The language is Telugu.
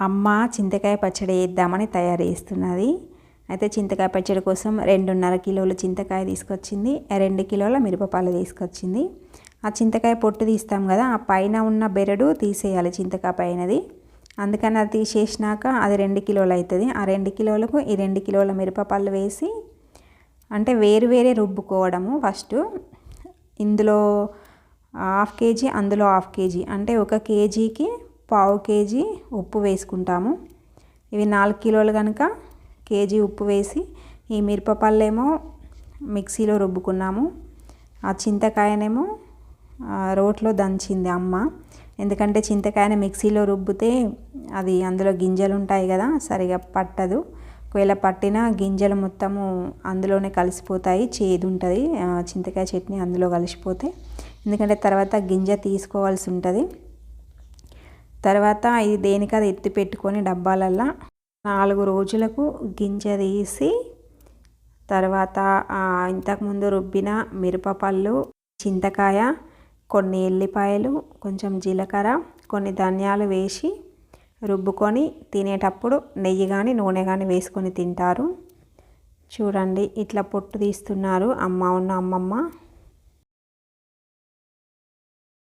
అమ్మ చింతకాయ పచ్చడి వేద్దామని తయారు చేస్తున్నది. అయితే చింతకాయ పచ్చడి కోసం రెండున్నర కిలోల చింతకాయ తీసుకొచ్చింది. రెండు కిలోల మిరపపాలు తీసుకొచ్చింది. ఆ చింతకాయ పొట్టు తీస్తాం కదా ఆ పైన ఉన్న బెరడు తీసేయాలి చింతకాయ పైనది. అందుకని అది తీసేసినాక అది రెండు కిలోలు అవుతుంది ఆ రెండు కిలోలకు ఈ రెండు కిలోల మిరపపళ్ళు వేసి అంటే వేరు వేరే రుబ్బుకోవడము ఫస్ట్. ఇందులో హాఫ్ కేజీ అందులో హాఫ్ కేజీ అంటే ఒక కేజీకి పావు కేజీ ఉప్పు వేసుకుంటాము. ఇవి నాలుగు కిలోలు కనుక కేజీ ఉప్పు వేసి ఈ మిరపపళ్ళేమో మిక్సీలో రుబ్బుకున్నాము. ఆ చింతకాయనేమో రోట్లో దంచింది అమ్మ. ఎందుకంటే చింతకాయని మిక్సీలో రుబ్బితే అది అందులో గింజలు ఉంటాయి కదా సరిగా పట్టదు. ఒకవేళ పట్టిన గింజలు మొత్తము అందులోనే కలిసిపోతాయి చేదు ఉంటుంది చింతకాయ చట్నీ అందులో కలిసిపోతే. ఎందుకంటే తర్వాత గింజ తీసుకోవాల్సి ఉంటుంది. తర్వాత ఇది దేనికి అది ఎత్తి పెట్టుకొని డబ్బాలల్లో నాలుగు రోజులకు గింజ తీసి తర్వాత ఇంతకుముందు రుబ్బిన మిరపపళ్ళు చింతకాయ కొన్ని ఎల్లిపాయలు కొంచెం జీలకర్ర కొన్ని ధనియాలు వేసి రుబ్బుకొని తినేటప్పుడు నెయ్యి కానీ నూనె కానీ వేసుకొని తింటారు. చూడండి ఇట్లా పొట్టు తీస్తున్నారు అమ్మ ఉన్న అమ్మమ్మ.